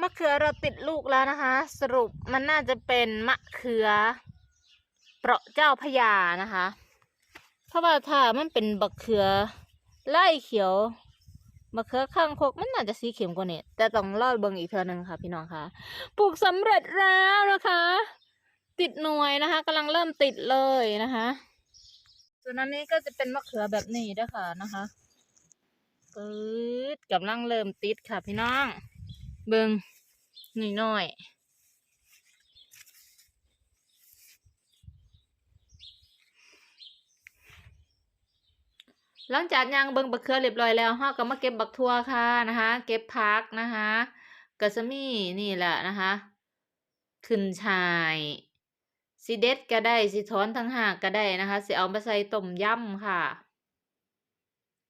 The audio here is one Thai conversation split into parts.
มะเขือเราติดลูกแล้วนะคะ สรุปมันน่าจะเป็นมะเขือ เปราะเจ้าพระยานะคะ เพราะว่าถ้ามันเป็นบักเขือไล่เขียวมะเขือข้างคกมันน่าจะสีเข็มกว่านี้แต่ต้องรอดเบิ่งอีกเทื่อหนึงค่ะพี่น้องคะปลูกสำเร็จแล้วนะคะ ติดหน่วยนะคะกำลังเริ่มติดเลยนะคะ ส่วนอันนี้ก็จะเป็นมะเขือแบบนี้ด้วยค่ะนะคะปื๊ดกำลังเริ่มติดค่ะพี่น้อง เบิงนี่น้อยหลังจากย่างเบิงบักเขือเรียบร้อยแล้วเฮาก็มาเก็บบักทั่วค่ะนะคะ เก็บพักนะคะก็จะมีนี่แหละนะคะขึ้นชายสิเด็ดก็ได้สิถอนทั้งหากก็ได้นะคะสิเอามาใส่ต้มยำค่ะ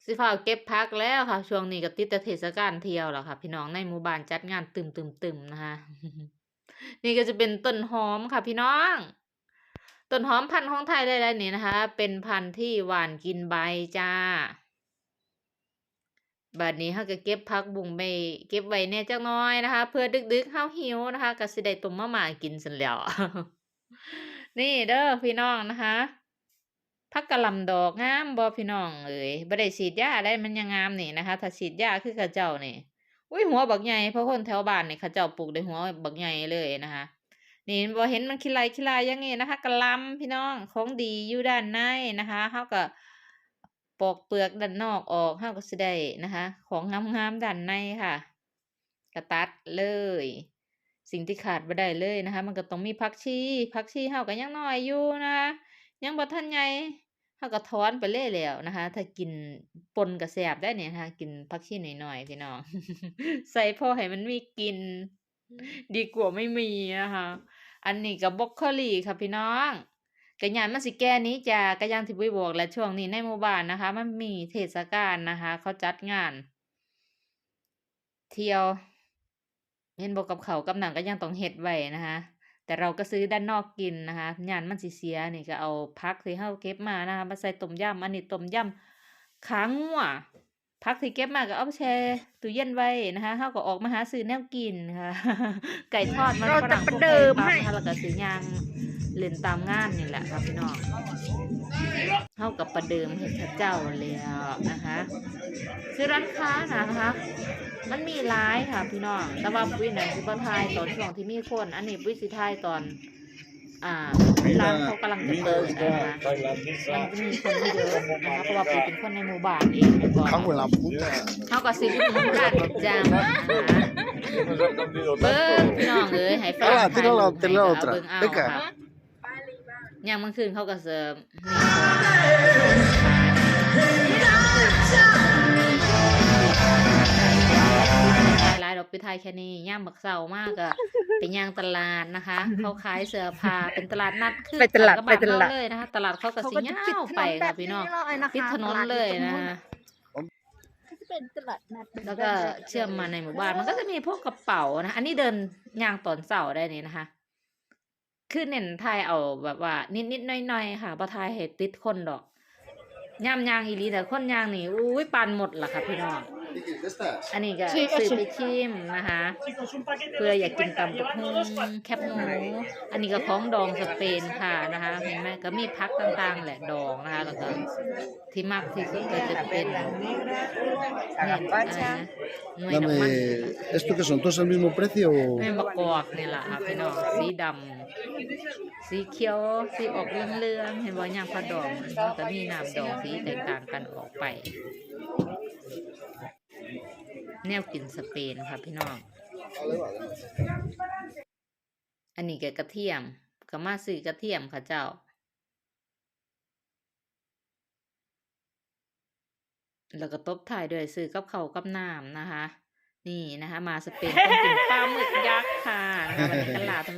สิฟ้าเก็บพักแล้วค่ะ ช่วงนี้ก็ติดแต่เทศกาลเที่ยวแล้วค่ะ พี่น้องในหมู่บ้านจัดงานตึมตึมตึมนะคะนี่ก็จะเป็นต้นหอมค่ะ พี่น้อง ต้นหอมพันธุ์ของไทยได้แล้วนี่นะคะ เป็นพันธุ์ที่หวานกินใบจ้าบัดนี้เฮาก็เก็บผักบุ้งไปเก็บไว้แน่จักน้อยนะคะ เพื่อดึกๆเฮาหิวนะคะก็สิได้ต้มมาม่ากินซั่นแล้วนี่เด้อพี่น้องนะคะ ผักกระลำดอกงามบ่พี่น้องเอ้ยบ่ได้ฉีดยาอะไรมันยังงามนี่นะคะ ถ้าฉีดยาคือขาเจ้านี่อุ้ยหัวบักใหญ่เพราะคนแถวบ้านนี่เขาเจ้าปลูกได้หัวบักใหญ่เลยนะคะ นี่บ่เห็นมันคิไลคิไลอย่างงี้นะคะกระลำพี่น้องของดีอยู่ด้านในนะคะเฮาก็ปอกเปลือกด้านนอกออกเฮาก็สิได้นะคะ ของงามๆด้านในค่ะก็ตัดเลยสิ่งที่ขาดบ่ได้เลยนะคะ มันก็ต้องมีผักชีผักชีเฮาก็ยังน้อยอยู่นะคะยังบ่ทันใหญ่ เฮาก็ถอนไปเลยแล้วนะคะ ถ้ากินป่นก็แซ่บได้เนี่ยนะคะกินผักชีน้อยๆพี่น้อง ใส่พอให้มันมีกลิ่นดีกว่าไม่มีนะคะ อันนี้ก็บรอกโคลีค่ะพี่น้องก็ยานมันสิแก่หนี้จ้าก็อย่างที่ปุ้ยบอกแหล้วช่วงนี้ในหมู่บ้านนะคะ มันมีเทศกาลนะคะ เขาจัดงาน เที่ยวเห็นบอกกับเขาวกับหนังก็ยังต้องเฮ็ดไว้นะคะ แต่เราก็ซื้อด้านนอกกินนะคะยานมันสิเสียนี่ก็เอาพักที่เฮาเก็บมานะคะมาใส่ต้มยำอันนี้ต้มยำขางัวพักที่เก็บมาก็เอาไปแช่ตู้เย็นไว้นะคะเฮาก็ออกมาหาซื้อแนวกินค่ะ ไก่ทอดมันฝรั่งประพวกเดิมไก่ให้ปั๊บนะคะแล้วก็ซื้อยาง เล่นตามงานนี่แหละครับพี่น้องเฮากับประเดิมเฮ็ดข้าเจ้าแล้วนะคะซื้อร้านค้านะคะ มันมีหลายค่ะพี่น้องแต่ว่าปุ้ยน่ะสิบ่ทายตอนช่วงที่มีคน อันนี้ปุ้ยสิทายตอนอ่าร้านเขากำลังจะเปิดนะคะมันจะมีคนไม่เยอะนะคะเพราะว่าปุ้ยเป็นคนในหมู่บ้านเองก่อน Cago en la puta. เขาก็สิหมู่บ้านประจำนะคะเบิ้งพี่น้องเอ้ยให้ฟัง Hola, ถ่าย tira รู la, ปให้ tira ก็ la เอา otra. เบิ่งเอา Venga. ค่ะ ยามกลางคืนเขาก็เสิร์ฟนี่หลายดอกไปไทยแค่นี้ย่ามบักเสามากอะไปย่างตลาดนะคะ เขาขายเสื้อผ้าเป็นตลาดนัดคือไปตลาดกับไปตลาดบ้นเรเลยนะคะตลาดเขาก็เขาสิก็จะยาปิดวถนไปนแบค่ะบพี่น้องเลยนะคะปิดถนนเลยนะก็จะเป็นตลาดนัดแล้วก็เชื่อมมาในหมู่บ้านมันก็จะมีพวกกระเป๋านะ อันนี้เดินย่างตอนเสาร์ได้นี่นะคะ คือเน้นทายเอาแบบว่า นิดนิดๆหน้อยๆค่ะบ่ทายให้ติดคนดอกย่ำยางอีหลีแต่คนยางนี่อุ้ยปันหมดล่ะค่ะพี่น้อง อันนี้ก็ซื้อไปชิมนะคะเพื่ออยากกินตำกับพุงแคบหมูอันนี้ก็ของดองสเปนค่ะนะคะเห็นไหมก็มีพักต่างๆ แหละดองนะคะแล้วก็ที่มากที่สุดก็จะเป็นเนี่ยอะไรนะหน่วยน้ำมัน Dame. ¿Esto que son todos al mismo precio? แม่นประกอบนี่แหละค่ะพี่น้องสีดำสีเขียวสีออกเหลืองๆเห็นว่าย่างพระดองมันก็มีน้ำดองสีแตกต่างกันออกไป แนวกินสเปนค่ะพี่น้อง อันนี้แกกระเทียมก็มาซื้อกระเทียมค่ะเจ้า แล้วก็ตบท้ายด้วยซื้อกับเขากับน้ำนะคะ นี่นะคะ มาสเปนต้องกินปลาหมึกยักษ์ค่ะนะคะวันนี้กันลาด